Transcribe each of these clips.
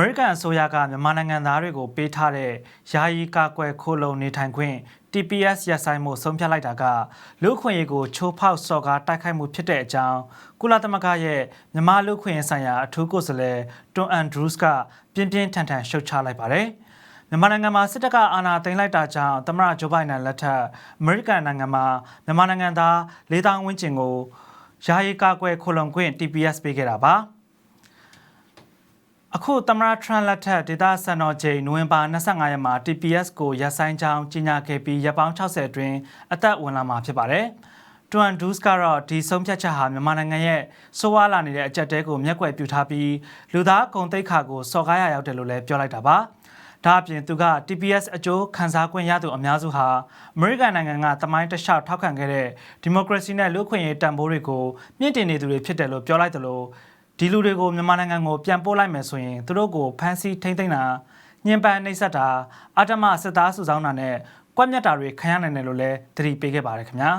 မေရိကန်အစိုးရကမြန်မာနိုင်ငံသားတွေကိုပေးထားတဲ့ယာယီကာကွယ်ခိုးလုံနေထိုင်ခွင့် TPS ရပ်ဆိုင်းမှုဆုံးဖြတ်လိုက်တာကလူ့အခွင့်အရေးကိုချိုးဖောက်စော်ကားတိုက်ခိုက်မှုဖြစ်တဲ့အကြောင်းကုလသမဂ္ဂရဲ့မြန်မာလူ့အခွင့်အရေးဆိုင်ရာအထူးကိုယ်စားလှယ်တွန်အန်ဒရူးစ်ကပြင်းပြင်းထန်ထန်ရှုတ်ချလိုက်ပါတယ်။မြန်မာနိုင်ငံမှာစစ်တပ်ကအာဏာသိမ်းလိုက်တာကြောင့်သမ္မတဂျိုးဘိုင်ဒန်လက်ထက်အမေရိကန်နိုင်ငံမှာမြန်မာနိုင်ငံသား၄000ဝန်းကျင်ကိုယာယီကာကွယ်ခိုလုံခွင့် TPS ပေးခဲ့တာပါ။ အခုသမ္မတထရန့်လက်ထက်ဒေတာစံတော်ချိန်နိုဝင်ဘာ25ရက်မှာ TPS ကိုရပ်ဆိုင်းကြောင်းကြေညာခဲ့ပြီးရပ်ပေါင်း60အတွင်းအသက်ဝင်လာမှာဖြစ်ပါတယ်။တွန်ဒူးစ်ကတော့ဒီဆုံးဖြတ်ချက်ဟာမြန်မာနိုင်ငံရဲ့ဆိုးဝါးလာနေတဲ့အကြက်တဲကိုမျက်ကွယ်ပြုထားပြီးလူသားကုန်သိက္ခာကိုစော်ကားရရောက်တယ်လို့လည်းပြောလိုက်တာပါ။ဒါအပြင်သူက TPS အကျိုးခံစား권ရသူအများစုဟာအမေရိကန်နိုင်ငံကတမိုင်းတခြားထောက်ခံခဲ့တဲ့ဒီမိုကရေစီနဲ့လူ့အခွင့်အရေးတန်ဖိုးတွေကိုမြင့်တင်နေသူတွေဖြစ်တယ်လို့ပြောလိုက်တယ်လို့ ဒီလူတွေကိုမြန်မာနိုင်ငံကိုပြန်ပို့လိုက်မယ်ဆိုရင်သူတို့ကိုဖမ်းဆီးထိန်းသိမ်းတာညှဉ်းပန်းနှိပ်စက်တာအတ္တမစစ်သားစုဆောင်းတာနဲ့ကွက်မြတ်တာတွေခံရနိုင်တယ်လို့လည်းသတိပေးခဲ့ပါတယ်ခင်ဗျာ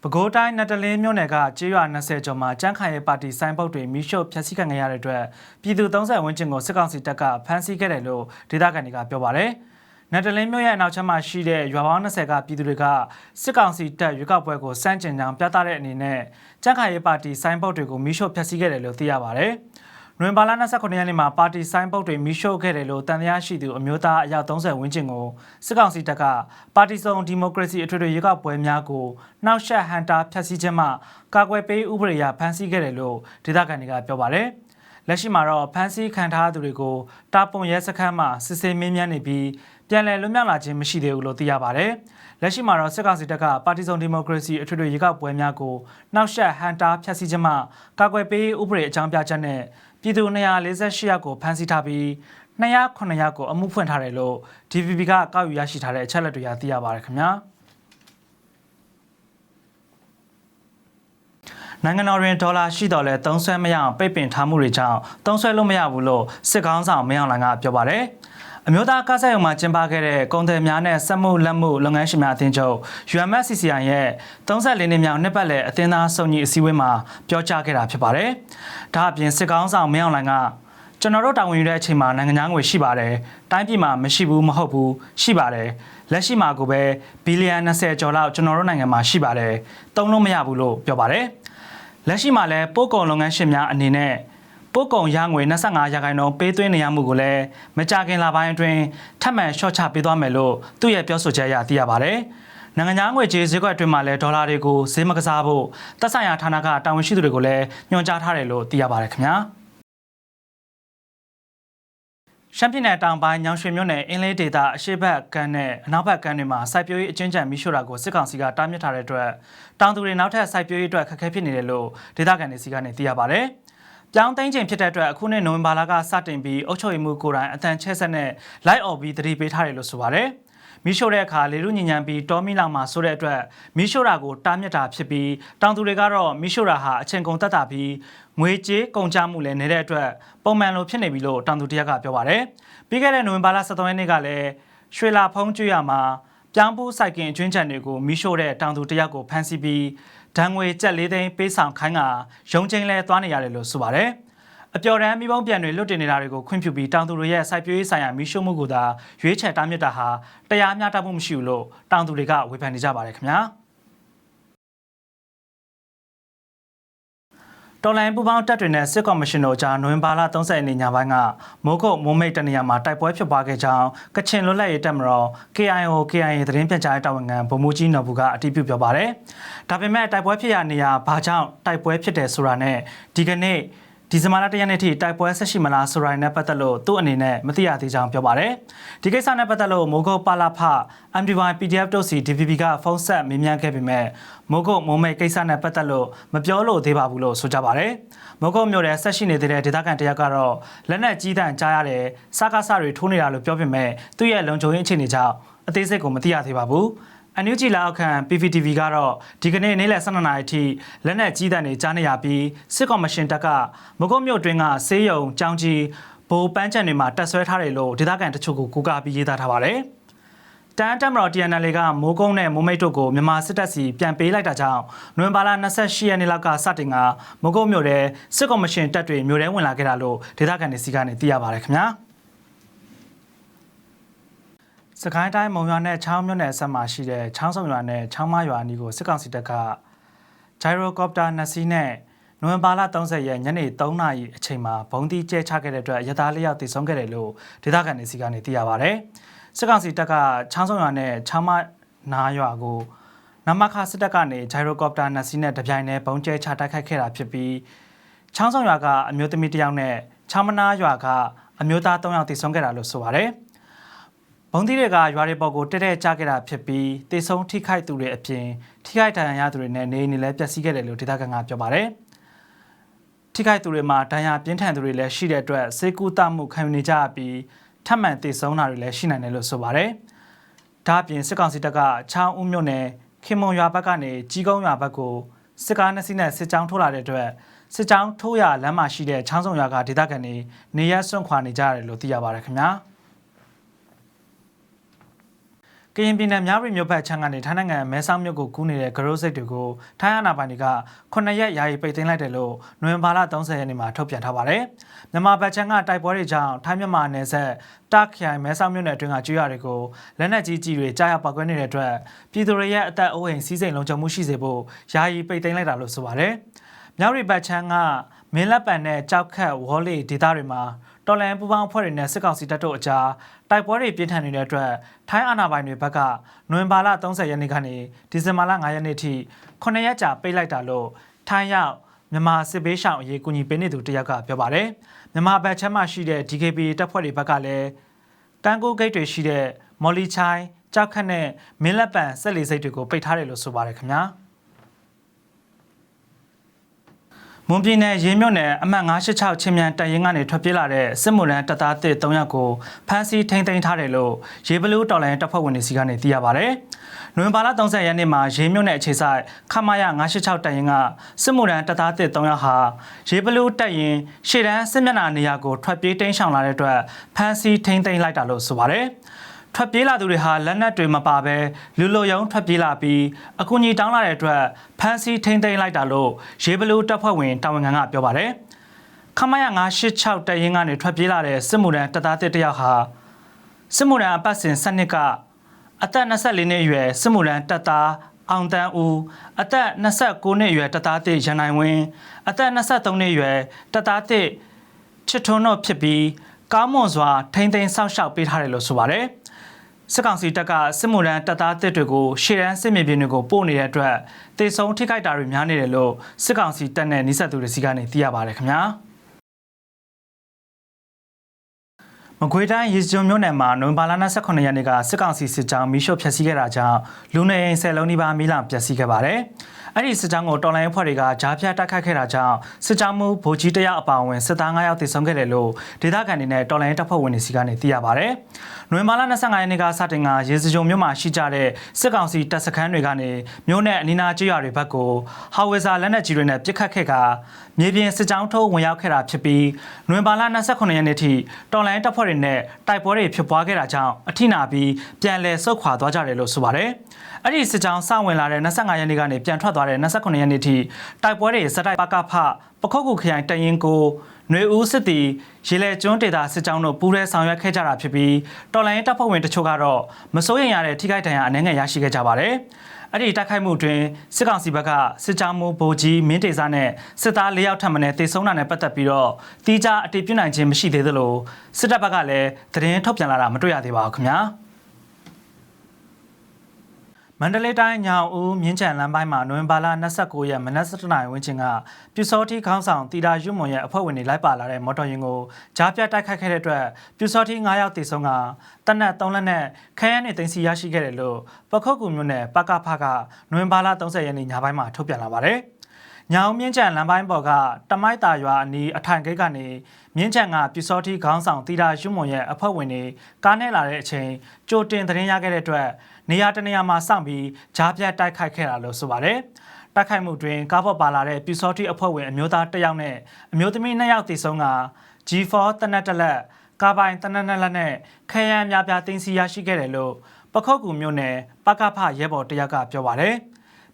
ပဲခူးတိုင်းနတ်တလင်းမြို့နယ်ကကျေးရွာ20ကျော်မှာကြမ်းခိုင်ရေးပါတီစိုင်းပုတ်တွေမိရှုပ်ဖျက်ဆီးခံရတဲ့အတွက်ပြည်သူ30ဝန်းကျင်ကိုစစ်ကောင်စီတပ်ကဖမ်းဆီးခဲ့တယ်လို့ဒေသခံတွေကပြောပါတယ်။ နက်တလင်းမြို့ရဲ့အနောက်ချမ်းမှာရှိတဲ့ရွာပေါင်း20ကပြည်သူတွေကစစ်ကောင်စီတပ်ရွေးကောက်ပွဲကိုစန့်ကျင်ကြောင်းပြသတဲ့အနေနဲ့ကြက်ခိုင်ရေးပါတီစိုင်းပုတ်တွေကိုမီးရှို့ဖျက်ဆီးခဲ့တယ်လို့သိရပါဗျ။နိုဝင်ဘာလ29ရက်နေ့မှာပါတီစိုင်းပုတ်တွေမီးရှို့ခဲ့တယ်လို့တန်တရားရှိသူအမျိုးသားအယောက်30ဝန်းကျင်ကိုစစ်ကောင်စီတပ်ကပါတီစုံဒီမိုကရေစီအထွေထွေရွေးကောက်ပွဲများကိုနှောက်ယှက်ဟန်တာဖျက်ဆီးခြင်းမှကာကွယ်ပေးဥပဒေအရဖမ်းဆီးခဲ့တယ်လို့ဒေသခံတွေကပြောပါတယ်။ လက်ရှိမှာတော့ဖမ်းဆီးခံထားသူတွေကိုတာပွန်ရဲစခန်းမှာစစ်ဆေးမင်းမြန်းနေပြီးပြန်လည်လွတ်မြောက်လာခြင်းမရှိသေးဘူးလို့သိရပါတယ်။လက်ရှိမှာတော့စစ်ကောင်စီတပ်ကပါတီစုံဒီမိုကရေစီအထွေထွေရေကောက်ပွဲများကိုနှောက်ယှက်ဟန်တာဖျက်ဆီးခြင်းမှကာကွယ်ပေးဥပဒေအကြောင်းပြချက်နဲ့ပြည်သူ248ယောက်ကိုဖမ်းဆီးထားပြီး209ယောက်ကိုအမှုဖွင့်ထားတယ်လို့ DVB ကကောက်ယူရရှိထားတဲ့အချက်လက်တွေကသိရပါတယ်ခင်ဗျာ။ နိုင်ငံတော်တွင်ဒေါ်လာရှိတော်လဲသုံးဆွဲမရအောင်ပိတ်ပင်ထားမှုတွေကြောင့်သုံးဆွဲလို့မရဘူးလို့စစ်ကောင်းဆောင်မင်းအောင်လှိုင်ကပြောပါတယ်။အမျိုးသားကားဆက်ရုံမှာကျင်းပခဲ့တဲ့ကုန်တယ်များနဲ့စက်မှုလက်မှုလုပ်ငန်းရှင်များအသင်းချုပ် UMSCCI ရဲ့34နှစ်မြောက်နှစ်ပတ်လည်အသင်းသားစုံညီအစည်းအဝေးမှာပြောကြားခဲ့တာဖြစ်ပါတယ်။ဒါအပြင်စစ်ကောင်းဆောင်မင်းအောင်လှိုင်ကကျွန်တော်တို့တာဝန်ယူတဲ့အချိန်မှာနိုင်ငံသားငွေရှိပါတယ်။တိုင်းပြည်မှာမရှိဘူးမဟုတ်ဘူးရှိပါတယ်။လက်ရှိမှာကိုပဲဘီလီယံ20ကျော်လောက်ကျွန်တော်တို့နိုင်ငံမှာရှိပါတယ်။သုံးလို့မရဘူးလို့ပြောပါတယ်။ လက်ရှိမှာလည်းပို့ကုန်လုပ်ငန်းရှင်များအနေနဲ့ပို့ကုန်ရငွေ25ရာခိုင်နှုန်းပေးသွင်းနေရမှုကိုလည်းမကြခင်လပိုင်းအတွင်းထပ်မံလျှော့ချပေးသွားမယ်လို့သူ့ရဲ့ပြောဆိုချက်အရသိရပါဗျ။နိုင်ငံခြားငွေကြေးဈေးကွက်အတွင်းမှာလည်းဒေါ်လာတွေကိုဈေးမကစားဖို့သက်ဆိုင်ရာဌာနကတာဝန်ရှိသူတွေကိုလည်းညွှန်ကြားထားတယ်လို့သိရပါတယ်ခင်ဗျာ။ ရှမ်းပြည်နယ်တောင်ပိုင်းညောင်ရွှေမြို့နယ်အင်းလေးဒေသအရှိတ်ဘက်ကမ်းနဲ့အနောက်ဘက်ကမ်းတွေမှာစိုက်ပျိုးရေးအကျဉ်းချံမိရှို့တာကိုစစ်ကောင်စီကတားမြစ်ထားတဲ့အတွက်တောင်သူတွေနောက်ထပ်စိုက်ပျိုးရေးအတွက်ခက်ခဲဖြစ်နေတယ်လို့ဒေသခံတွေစီကနေသိရပါဗျ။ပြောင်းသိမ်းချိန်ဖြစ်တဲ့အတွက်အခုနှစ်နိုဝင်ဘာလကစတင်ပြီးအုပ်ချုပ်ရေးမှုကိုယ်တိုင်အတန်ချဲဆက်နဲ့လိုက်အော်ပြီးတတိပေးထားတယ်လို့ဆိုပါတယ်။ မီးရှို့တဲ့အခါလေလူညဉ့်ညံပြီးတောမီလောင်မှာဆိုတဲ့အတွက်မီးရှို့တာကိုတားမြစ်တာဖြစ်ပြီးတောင်သူတွေကတော့မီးရှို့တာဟာအချိန်ကုန်တက်တာပြီးငွေကြေးကုန်ကျမှုလည်းနေတဲ့အတွက်ပုံမှန်လိုဖြစ်နေပြီလို့တောင်သူတရက်ကပြောပါတယ်။ပြီးခဲ့တဲ့နိုဝင်ဘာလ23ရက်နေ့ကလည်းရွှေလာဖုံးကျွရမှာပြောင်းပူးစိုက်ကင်အကျွင်းချန်တွေကိုမီးရှို့တဲ့တောင်သူတယောက်ကိုဖမ်းဆီးပြီးဒဏ်ငွေကျပ်၄သိန်းပေးဆောင်ခိုင်းကရုံချင်းလဲသွားနေရတယ်လို့ဆိုပါတယ်။ အပျော်တမ်းမိဘပြန်တွေလွတ်တင်နေတာတွေကိုခွင့်ပြုပြီးတောင်သူတွေရဲ့စိုက်ပျိုးရေးဆိုင်ရာမိရှုမှုကိုသာရွေးချယ်တားမြစ်တာဟာတရားမျှတမှုမရှိဘူးလို့တောင်သူတွေကဝေဖန်နေကြပါတယ်ခင်ဗျာ။တော်လိုင်းပူပေါင်းတပ်တွေနဲ့စစ်ကော်မရှင်တို့ကြားနိုဝင်ဘာလ30ရက်နေ့ညပိုင်းကမိုးကုတ်မိုးမိတ်တနေရာမှာတိုက်ပွဲဖြစ်ပွားခဲ့ကြောင်းကချင်လွတ်လပ်ရေးတပ်မတော် KIO KIA သတင်းပြန်ကြားရေးတာဝန်ခံဗိုလ်မှူးကြီးနော်ဘူးကအတည်ပြုပြောပါတယ်။ဒါပေမဲ့တိုက်ပွဲဖြစ်ရနေရဘာကြောင့်တိုက်ပွဲဖြစ်တယ်ဆိုတာနဲ့ဒီကနေ့ ဒီဇင်ဘာလ၁ရက်နေ့ထိတိုက်ပွဲဆက်ရှိမလားဆိုရိုင်းနဲ့ပတ်သက်လို့သူ့အနေနဲ့မသိရသေးကြောင်းပြောပါတယ်။ဒီကိစ္စနဲ့ပတ်သက်လို့မိုးကုတ်ပါလာဖ MDY PDF တို့စီ DVB ကဖုန်းဆက်မေးမြန်းခဲ့ပေမဲ့မိုးကုတ်မိုးမိတ်ကိစ္စနဲ့ပတ်သက်လို့မပြောလို့သေးပါဘူးလို့ဆိုကြပါတယ်။မိုးကုတ်မြို့နယ်ဆက်ရှိနေတဲ့ဒေသခံတယောက်ကတော့လက်နက်ကြီးတန်းကြားရတယ်စကားစတွေထိုးနေတာလို့ပြောပေမဲ့သူ့ရဲ့လုံခြုံရေးအခြေအနေကြောင့်အသေးစိတ်ကိုမသိရသေးပါဘူး။ အန်ယူဂျီလာအခန့် PPTV ကတော့ဒီကနေ့နေ့လယ်12နာရီထိလက်နက်ကြီးတပ်တွေကြားနေရပြီးစစ်ကော်မရှင်တပ်ကမကုတ်မြို့တွင်းကဆေးရုံကျောင်းကြီးဘိုးပန်းချန်တွေမှာတက်ဆွဲထားတယ်လို့ဒေသခံတချို့ကကူကာပြီးရေးသားထားပါတယ်။တန်တမတော် TNL ကမိုးကုန်းနဲ့မိုးမိတ်တို့ကိုမြန်မာစစ်တပ်စီပြန်ပေးလိုက်တာကြောင့်နိုဝင်ဘာလ28ရက်နေ့လောက်ကစတင်ကမိုးကုန်းမြို့ထဲစစ်ကော်မရှင်တပ်တွေမြို့ထဲဝင်လာခဲ့တာလို့ဒေသခံတွေစီကနေသိရပါတယ်ခင်ဗျာ စကိုင်းတိုင်းမုံရွာနဲ့ချောင်းမြို့နယ်ဆက်မှာရှိတဲ့ချောင်းစုံရွာနဲ့ချောင်းမရွာအနီးကိုစစ်ကောင်စီတပ်ကဂျိုင်ရိုကော်ပတာနှစ်စီးနဲ့နိုဝင်ဘာလ30ရက်ညနေ3နာရီအချိန်မှာဘုံတီကျဲချခဲ့တဲ့အတွက်ရသားလေးယောက်တည်ဆုံးခဲ့တယ်လို့ဒေသခံတွေစီကနေသိရပါတယ်။စစ်ကောင်စီတပ်ကချောင်းစုံရွာနဲ့ချောင်းမနာရွာကိုနမခစစ်တပ်ကနေဂျိုင်ရိုကော်ပတာနှစ်စီးနဲ့တပြိုင်တည်းဘုံကျဲချတိုက်ခိုက်ခဲ့တာဖြစ်ပြီးချောင်းစုံရွာကအမျိုးသမီးတစ်ယောက်နဲ့ချောင်းမနာရွာကအမျိုးသား3ယောက်တည်ဆုံးခဲ့တာလို့ဆိုပါတယ်။ ဘုံသီးတွေကရွာတွေပေါ်ကိုတက်တက်ကြခဲ့တာဖြစ်ပြီးတေဆုံးထိခိုက်သူတွေအပြင်ထိခိုက်ဒဏ်ရာရသူတွေနဲ့နေအိမ်တွေလည်းပျက်စီးခဲ့တယ်လို့ဒေသခံကပြောပါတယ်။ထိခိုက်သူတွေမှာဒဏ်ရာပြင်းထန်သူတွေလည်းရှိတဲ့အတွက်စေကူတမှုခံယူနေကြပြီးထပ်မံတေဆုံးတာတွေလည်းရှိနိုင်တယ်လို့ဆိုပါတယ်။ဒါအပြင်စစ်ကောင်စီတပ်ကချောင်းဦးမြို့နယ်ခင်မုံရွာဘက်ကနေကြီးကုန်းရွာဘက်ကိုစစ်ကားနှစ်စီးနဲ့စစ်ကြောင်းထိုးလာတဲ့အတွက်စစ်ကြောင်းထိုးရလမ်းမှာရှိတဲ့ချောင်းစုံရွာကဒေသခံတွေနေရစွန့်ခွာနေကြရတယ်လို့သိရပါတယ်ခင်ဗျာ။ ကရင်ပြည်နယ်မြဝတီမြို့ဘက်ချမ်းကနေထိုင်းနိုင်ငံမဲဆောက်မြို့ကိုကူးနေတဲ့ဂရိုးစိတ်တွေကိုထိုင်းအာဏာပိုင်တွေက9ရက်ယာယီပိတ်သိမ်းလိုက်တယ်လို့နိုဝင်ဘာလ30ရက်နေ့မှာထုတ်ပြန်ထားပါတယ်။မြန်မာဘက်ချမ်းကတိုက်ပွဲတွေကြောင့်ထိုင်းမြန်မာနယ်စပ်တာခိုင်မဲဆောက်မြို့နယ်အတွင်းကကျွော်တွေကိုလက်နက်ကြီးကြီးတွေကြားရောက်ပောက်ကွဲနေတဲ့အတွက်ပြည်သူတွေရဲ့အသက်အိုးအိမ်စီးစိမ်လုံခြုံမှုရှိစေဖို့ယာယီပိတ်သိမ်းလိုက်တာလို့ဆိုပါတယ်။မြဝတီဘက်ချမ်းကမင်းလက်ပံနဲ့ကြောက်ခတ်ဝေါ်လီဒေသတွေမှာ တော်လန်ပူပေါင်းအဖွဲ့တွေနဲ့စစ်ကောင်စီတပ်တို့အကြားတိုက်ပွဲတွေပြင်းထန်နေတဲ့အတွက်ထိုင်းအာဏာပိုင်တွေဘက်ကနိုဝင်ဘာလ30ရက်နေ့ကနေဒီဇင်ဘာလ9ရက်နေ့ထိ9ရက်ကြာပိတ်လိုက်တာလို့ထိုင်းရောက်မြန်မာစစ်ဘေးရှောင်အရေးကူညီပေးနေသူတယောက်ကပြောပါတယ်မြန်မာဘက်ချမ်းမှာရှိတဲ့ DKB တပ်ဖွဲ့တွေဘက်ကလည်းတန်ကိုဂိတ်တွေရှိတဲ့မော်လီချိုင်းကြောက်ခတ်နဲ့မင်းလက်ပံဆက်လီစိတ်တွေကိုပိတ်ထားတယ်လို့ဆိုပါတယ်ခင်ဗျာ။ မွန်ပြည်နယ်ရေးမြို့နယ်အမှတ်986ချင်းမြန်တပ်ရင်းကနေထွက်ပြေးလာတဲ့စစ်မှုရန်တပ်သားတစ်3ယောက်ကိုဖမ်းဆီးထိန်းသိမ်းထားတယ်လို့ရေးဘလူးတော်လိုင်းတပ်ဖွဲ့ဝင်တွေစီကနေသိရပါဗျ။နိုဝင်ဘာလ30ရက်နေ့မှာရေးမြို့နယ်အခြေဆိုင်ခမာယ986တပ်ရင်းကစစ်မှုရန်တပ်သားတစ်3ယောက်ဟာရေးဘလူးတပ်ရင်းရှေ့တန်းစစ်မျက်နှာနေရာကိုထွက်ပြေးတိမ်းရှောင်လာတဲ့အတွက်ဖမ်းဆီးထိန်းသိမ်းလိုက်တာလို့ဆိုပါတယ်။ ထွက်ပြေးလာသူတွေဟာလက်နက်တွေမပါဘဲလူလိုယုံထွက်ပြေးလာပြီးအကူအညီတောင်းလာတဲ့အတွက်ဖမ်းဆီးထိန်းသိမ်းလိုက်တာလို့ရေဘလူးတပ်ဖွဲ့ဝင်တာဝန်ခံကပြောပါတယ်။ခမရ986တပ်ရင်းကနေထွက်ပြေးလာတဲ့စစ်မှုထမ်းတပ်သားတစ်တယောက်ဟာစစ်မှုထမ်းအပတ်စဉ်စနစ်ကအသက်24နှစ်အရွယ်စစ်မှုထမ်းတပ်သားအောင်တန်းဦးအသက်29နှစ်အရွယ်တပ်သားတစ်ရန်နိုင်ဝင်းအသက်23နှစ်အရွယ်တပ်သားတစ်ချစ်ထွန်းတို့ဖြစ်ပြီးကောင်းမွန်စွာထိမ့်သိမ်းစောင့်ရှောက်ပေးထားတယ်လို့ဆိုပါတယ်။ စစ်ကောင်စီတပ်ကစစ်မှုထမ်းတပ်သားတစ်တွေကိုရှေ့တန်းစစ်မြေပြင်တွေကိုပို့နေတဲ့အတွက်တေဆုံးထိခိုက်တာတွေများနေတယ်လို့စစ်ကောင်စီတပ်နဲ့နှိစက်သူတွေစီကနေသိရပါတယ်ခင်ဗျာမကွေးတိုင်းရေစကြုံမြို့နယ်မှာနိုဝင်ဘာလ29ရက်နေ့ကစစ်ကောင်စီစစ်ကြောင်းမီးရှို့ဖျက်ဆီးခဲ့တာကြောင့်လူနေအိမ်ဆယ်လုံးနီးပါးမီးလောင်ပျက်စီးခဲ့ပါတယ်။ အဲ့ဒီစစ်ကြောင်းကိုတော်လိုင်းအဖွဲ့တွေကဂျားဖြတ်တိုက်ခိုက်ခဲ့တာကြောင့်စစ်ကြောင်းမှုဗိုလ်ကြီးတယောက်အပါအဝင်စစ်သား9ယောက်သေဆုံးခဲ့တယ်လို့ဒေသခံတွေနဲ့တော်လိုင်းတပ်ဖွဲ့ဝင်တွေစီကနေသိရပါဗျ။နိုဝင်ဘာလ25ရက်နေ့ကစတင်ကရေစကြုံမြို့မှာရှိကြတဲ့စစ်ကောင်စီတပ်စခန်းတွေကနေမြို့နယ်အနီးနားကျေးရွာတွေဘက်ကိုဟာဝေဇာလက်နက်ကြီးတွေနဲ့ပစ်ခတ်ခဲ့ကမြေပြင်စစ်ကြောင်းထုတ်ဝင်ရောက်ခဲ့တာဖြစ်ပြီးနိုဝင်ဘာလ29ရက်နေ့ထိတော်လိုင်းတပ်ဖွဲ့တွေနဲ့တိုက်ပွဲတွေဖြစ်ပွားခဲ့တာကြောင့်အထိနာပြီးပြန်လည်ဆုတ်ခွာသွားကြတယ်လို့ဆိုပါတယ်။ အဲ့ဒီစစ်ကြောင်းစဝင်လာတဲ့25ရက်နေ့ကနေပြန်ထွက်သွားတဲ့29ရက်နေ့ထိတိုက်ပွဲတွေစတိုက်ပကဖပခုတ်ကူခရိုင်တရင်ကိုຫນွေဦးစစ်တီရေလဲကျွန်းဒေတာစစ်ကြောင်းတို့ပူးရဲဆောင်ရွက်ခဲ့ကြတာဖြစ်ပြီးတော်လိုင်းတပ်ဖွဲ့ဝင်တချို့ကတော့မစိုးရိမ်ရတဲ့ထိခိုက်ဒဏ်ရာအနှဲငယ်ရရှိခဲ့ကြပါတယ်။အဲ့ဒီတိုက်ခိုက်မှုတွင်စစ်ကောင်စီဘက်ကစစ်ကြောင်းမှုဗိုလ်ကြီးမင်းတေစာနဲ့စစ်သား၄ယောက်ထပ်မံတေဆုံးတာနဲ့ပတ်သက်ပြီးတော့တီးခြားအတည်ပြုနိုင်ခြင်းမရှိသေးသလိုစစ်တပ်ဘက်ကလည်းသတင်းထုတ်ပြန်လာတာမတွေ့ရသေးပါဘူးခင်ဗျာ။ မန္တလေးတိုင်းညောင်ဦးမြင်းချံလမ်းပိုင်းမှာနိုဝင်ဘာလ29ရက်မနက်7:00နာရီဝန်းကျင်ကပြူစောတိခေါင်းဆောင်တီတာရွမွန်ရဲ့အဖွဲ့ဝင်တွေလိုက်ပါလာတဲ့မော်တော်ယာဉ်ကိုကြားပြတ်တိုက်ခိုက်ခဲ့တဲ့အတွက်ပြူစောတိ9ယောက်တေဆုံးကတနက်3လက်နဲ့ခဲယမ်းတွေတင်စီရရှိခဲ့တယ်လို့ပခုတ်ကူမြို့နယ်ပကဖကနိုဝင်ဘာလ30ရက်နေ့ညပိုင်းမှာထုတ်ပြန်လာပါတယ်။ ညောင်မြင့်ချံလမ်းပိုင်းပေါ်ကတမိုက်တာရွာအနီးအထိုင်ဂိတ်ကနေမြင်းချံကပြူစောတိခေါင်းဆောင်တီတာရွမွန်ရဲ့အဖွဲ့ဝင်တွေကားနဲ့လာတဲ့အချိန်ကြိုတင်သတင်းရခဲ့တဲ့အတွက်နေရာတနေရာမှာစောင့်ပြီးဂျားပြတ်တိုက်ခိုက်ခဲ့တာလို့ဆိုပါတယ်။တိုက်ခိုက်မှုတွင်ကားပေါ်ပါလာတဲ့ပြူစောတိအဖွဲ့ဝင်အမျိုးသားတစ်ယောက်နဲ့အမျိုးသမီးနှစ်ယောက်သေဆုံးက G4 တနက်တလက်ကားပိုင်တနက်နက်လက်နဲ့ခဲယမ်းများပြားတင်စီရရှိခဲ့တယ်လို့ပခုတ်ကူမြို့နယ်ပကဖရဲဘော်တရက်ကပြောပါတယ်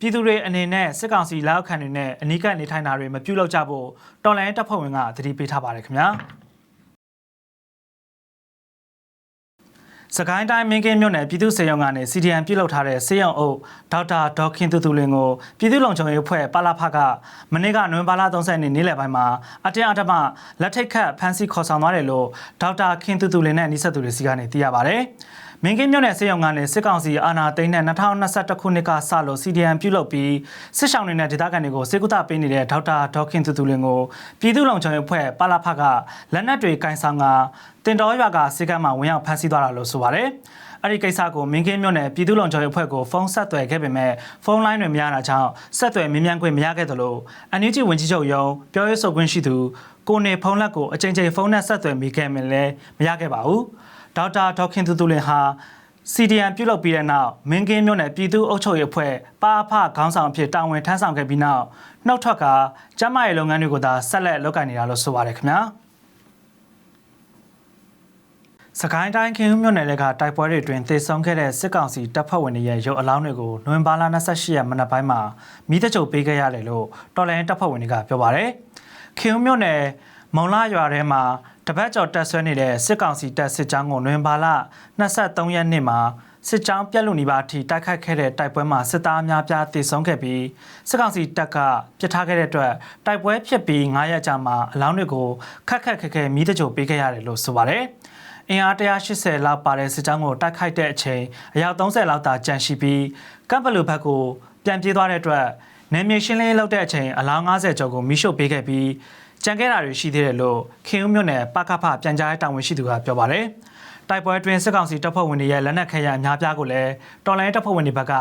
ပြည်သူတွေအနေနဲ့စစ်ကောင်စီလက်အောက်ခံတွေနဲ့အနီးကပ်နေထိုင်တာတွေမပြုလုပ်ကြဖို့တော်လိုင်းတပ်ဖွဲ့ဝင်ကသတိပေးထားပါတယ်ခင်ဗျာစကိုင်းတိုင်းမင်းကင်းမြို့နယ်ပြည်သူ့စေယုံကနေ CDN ပြုတ်လောက်ထားတဲ့စေယုံအုပ်ဒေါက်တာဒေါက်ခင်တူတူလင်ကိုပြည်သူ့လုံခြုံရေးအဖွဲ့ပါလာဖကမနေ့ကနိုဝင်ဘာလ30ရက်နေ့နေ့လယ်ပိုင်းမှာအတင်းအဓမ္မလက်ထိတ်ခတ်ဖမ်းဆီးခေါ်ဆောင်သွားတယ်လို့ဒေါက်တာခင်တူတူလင်နဲ့နှိဆက်သူတွေစီကနေသိရပါဗျ။ မင်းကင်းမြို့နယ်စေယုံကနေစစ်ကောင်စီအာဏာသိမ်းတဲ့2021ခုနှစ်ကစလို့ CDN ပြုတ်လုပ်ပြီးစစ်ဆောင်တွေနဲ့ဒေသခံတွေကိုစေကုသပေးနေတဲ့ဒေါက်တာဒေါက်ခင်တူတူလင်ကိုပြည်သူ့လုံခြုံရေးအဖွဲ့ပါလာဖကလက်နက်တွေကင်ဆောင်ကတင်တော်ရွာကစေကမ်းမှာဝင်ရောက်ဖမ်းဆီးသွားတာလို့ဆိုပါတယ်။အဲ့ဒီကိစ္စကိုမင်းကင်းမြို့နယ်ပြည်သူ့လုံခြုံရေးအဖွဲ့ကိုဖုန်းဆက်သွယ်ခဲ့ပေမဲ့ဖုန်းလိုင်းတွေမရတာကြောင့်ဆက်သွယ်မြင်းမြန်ခွင့်မရခဲ့သလိုအန်ယူဂျီဝင်ကြီးချုပ်ရုံးပြောရေးဆိုခွင့်ရှိသူကိုနေဖုန်းလက်ကိုအချိန်ချင်းဖုန်းနဲ့ဆက်သွယ်မိခဲ့မယ်လဲမရခဲ့ပါဘူး။ ဒေါက်တာဒေါက်ခင်တူတူလင်ဟာ CDN ပြုတ်လုပ်ပြီးတဲ့နောက်မင်းကင်းမြို့နယ်ပြည်သူ့အုပ်ချုပ်ရေးအဖွဲ့ပါအဖခေါင်းဆောင်အဖြစ်တာဝန်ထမ်းဆောင်ခဲ့ပြီးနောက်နှုတ်ထွက်ကကျန်းမာရေးလုပ်ငန်းတွေကိုသာဆက်လက်လုပ်ကိုင်နေတာလို့ဆိုပါတယ်ခင်ဗျာစကိုင်းတိုင်းခင်ဦးမြို့နယ်ကတိုက်ပွဲတွေတွင်သေဆုံးခဲ့တဲ့စစ်ကောင်စီတပ်ဖွဲ့ဝင်တွေရဲ့ရုပ်အလောင်းတွေကိုနိုဝင်ဘာလ28ရက်မနက်ပိုင်းမှာမိတကြုပ်ပေးခဲ့ရတယ်လို့တော်လိုင်းတပ်ဖွဲ့ဝင်တွေကပြောပါတယ်ခင်ဦးမြို့နယ်မုံလာရွာထဲမှာ တပတ်ကျော်တက်ဆွဲနေတဲ့စစ်ကောင်စီတပ်စစ်ကြောင်းကိုနိုဝင်ဘာလ23ရက်နေ့မှာစစ်ကြောင်းပြက်လူနီပါအထိတိုက်ခိုက်ခဲ့တဲ့တိုက်ပွဲမှာစစ်သားအများပြားတေဆုံးခဲ့ပြီးစစ်ကောင်စီတပ်ကပြစ်ထားခဲ့တဲ့အတွက်တိုက်ပွဲဖြစ်ပြီး9ရက်ကြာမှာအလောင်းတွေကိုခက်ခက်ခက်ခဲမိတကြိုပေးခဲ့ရတယ်လို့ဆိုပါတယ်။အင်အား180လောက်ပါတဲ့စစ်ကြောင်းကိုတိုက်ခိုက်တဲ့အချိန်အယောက်30လောက်သာကြန့်ရှိပြီးကပ်ပလူဘက်ကိုပြန်ပြေးသွားတဲ့အတွက်နေမြေရှင်းလင်းလုပ်တဲ့အချိန်အလောင်း90ကျော်ကိုမိရှုပ်ပေးခဲ့ပြီး ကြံခဲ့တာတွေရှိသေးတယ်လို့ခင်ဦးမြို့နယ်ပကဖပြန်ကြားရေးတာဝန်ရှိသူကပြောပါတယ်။တိုက်ပွဲအတွင်းစစ်ကောင်စီတပ်ဖွဲ့ဝင်တွေရဲ့လက်နက်ခဲယမ်းအများပြားကိုလည်းတော်လိုင်းတပ်ဖွဲ့ဝင်တွေဘက်က